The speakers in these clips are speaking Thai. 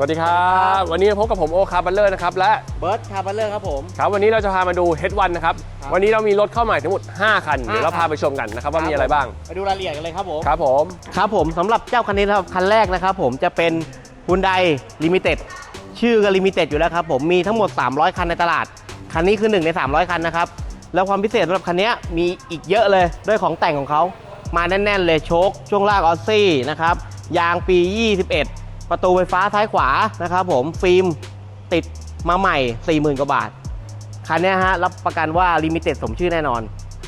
สวัสดีครับ วันนี้พบกับผมโอคาร์บัลเลอร์นะครับและเบิร์ดคาร์บัลเลอร์ครับผม ครับวันนี้เราจะพามาดู H1 นะครับ ครับวันนี้เรามีรถเข้าใหม่ทั้งหมด 5 คัน เดี๋ยวเราห้าคัพานไปชมกันนะครับว่ามีอะไรบ้าง ไปดูรายละเอียดกันเลยครับผมครับผม ครับผมสำหรับเจ้าคันนี้นะครับคันแรกนะครับผมจะเป็น Hyundai Limited ชื่อก็ Limited อยู่แล้วครับผมมีทั้งหมด 300 คันในตลาด คันนี้คือหนึ่งใน 300 คันนะครับ แล้วความพิเศษสำหรับคันนี้มีอีกเยอะเลยด้วยของแต่งของเขามาแน่น ๆ เลยโชคช่วงล่างออสซี่นะครับยางปี 21 ประตูไฟฟ้าซ้ายขวานะครับผมฟิล์มติดมาใหม่ 40,000กว่าบาท คันนี้ฮะรับประกันว่าลิมิเต็ดสมชื่อแน่นอน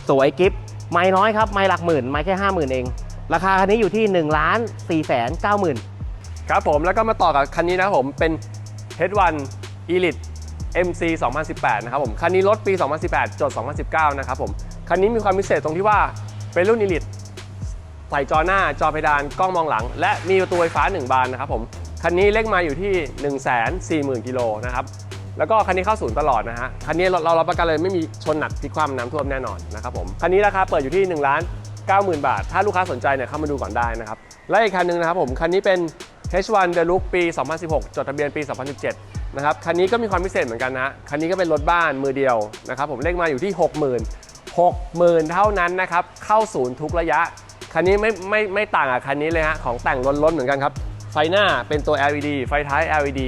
สวยกิฟต์ไม่น้อยครับ ไม่หลักหมื่น ไม่แค่ห้าหมื่นเอง ราคาคันนี้อยู่ที่1นึ่งล้านสี่แสนเก้าหมื่นครับผมแล้วก็มาต่อกับคันนี้นะครับผมเป็น H1 Elite MC 2018 นะครับผม คันนี้รถปี 2018 จด 2019 นะครับผม คันนี้มีความพิเศษตรงที่ว่าเป็นรุ่น Elite ใส่จอหน้าจอเพดานกล้องมองหลัง และมีประตูไฟฟ้า 1 บานนะครับผมคันนี้เลขมาอยู่ที่ 140,000กิโลนะครับแล้วก็คันนี้เข้าศูนย์ตลอดนะฮะคันนี้เราเรารับประกันเลยไม่มีชนหนักพลิกคว่ำน้ำท่วมแน่นอนนะครับผมคันนี้ราคาเปิดอยู่ที่1ล้าน90,000 บาท ถ้าลูกค้าสนใจเนี่ยเข้ามาดูก่อนได้นะครับและอีกคันหนึงนะครับผมคันนี้เป็น H1 The Look ปี 2016 จดทะเบียนปี 2017 นะครับ คันนี้ก็มีความพิเศษเหมือนกันนะ คันนี้ก็เป็นรถบ้านมือเดียวนะครับ ผมเลขมาอยู่ที่ 60,000 60,000 เท่านั้นนะครับ เข้าศูนย์ทุกระยะ คันนี้ไม่ไม่ไม่ต่างกับคันนี้เลยฮะของแต่งล้นๆเหมือนกันครับ ไฟหน้าเป็นตัว LED ไฟท้าย LED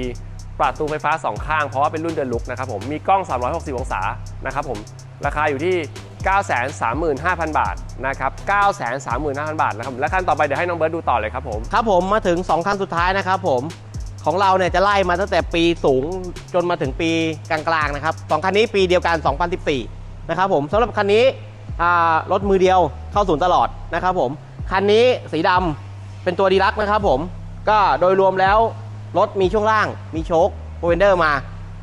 ประตูไฟฟ้า 2 ข้าง เพราะว่าเป็นรุ่นเดลุกนะครับผมมีกล้อง 360 องศานะครับผมราคาอยู่ที่ 935,000 บาทนะครับ 935,000 บาทนะครับและคันต่อไปเดี๋ยวให้น้องเบิร์ดดูต่อเลยครับผม ครับผมมาถึง 2 คันสุดท้ายนะครับผมของเราเนี่ยจะไล่มาตั้งแต่ปีสูงจนมาถึงปีกลางๆนะครับสองคันนี้ปีเดียวกัน 2014 นะครับผมสำหรับคันนี้ รถมือเดียวเข้าศูนย์ตลอดนะครับผมคันนี้สีดำเป็นตัวดีลักนะครับผมก็โดยรวมแล้วรถมีช่วงล่างมีโชคโปรเวนเดอร์มา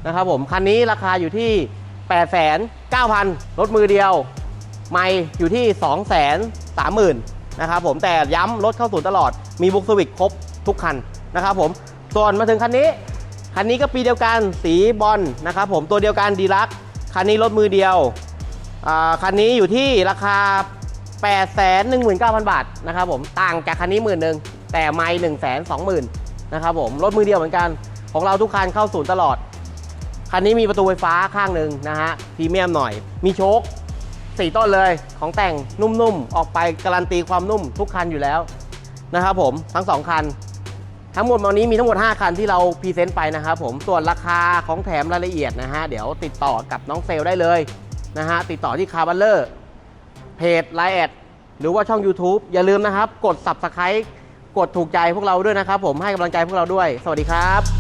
นะครับผมคันนี้ราคาอยู่ที่8 9 0 0 0รถมือเดียว ไม่อยู่ที่ 2 3 0 0 0 0นะครับผมแต่ย้ำรถเข้าศูนย์ตลอดมีบุกสวิกครบทุกคันนะครับผมส่วนมาถึงคันนี้ คันนี้ก็ปีเดียวกันสีบอลนะครับผมตัวเดียวกันดีลักคันนี้รถมือเดียว คันนี้อยู่ที่ราคา 8 1 9 0 0 0 บาทนะครับผมต่างจากคันนี้หมื่นหนึ่งแต่ไม่1 2 0 0 0 0นะครับผมรถมือเดียวเหมือนกัน ของเราทุกคันเข้าศูนย์ตลอด คันนี้มีประตูไฟฟ้าข้างหนึ่งนะฮะพรีเมียมหน่อย มีโชคสี่ต้นเลยของแต่งนุ่มๆ ออกไปการันตีความนุ่มทุกคันอยู่แล้วนะครับผมทั้ง 2 คัน ทั้งหมดวันนี้มีทั้งหมด 5 คันที่เราพรีเซนต์ไปนะครับผมส่วนราคาของแถมรายละเอียดนะฮะเดี๋ยวติดต่อกับน้องเซลได้เลย นะฮะติดต่อที่คาร์บัลเลอร์เพจไลน์แอดหรือว่าช่อง YouTube อย่าลืมนะครับ กด Subscribe กดถูกใจพวกเราด้วยนะครับ ผมให้กำลังใจพวกเราด้วย สวัสดีครับ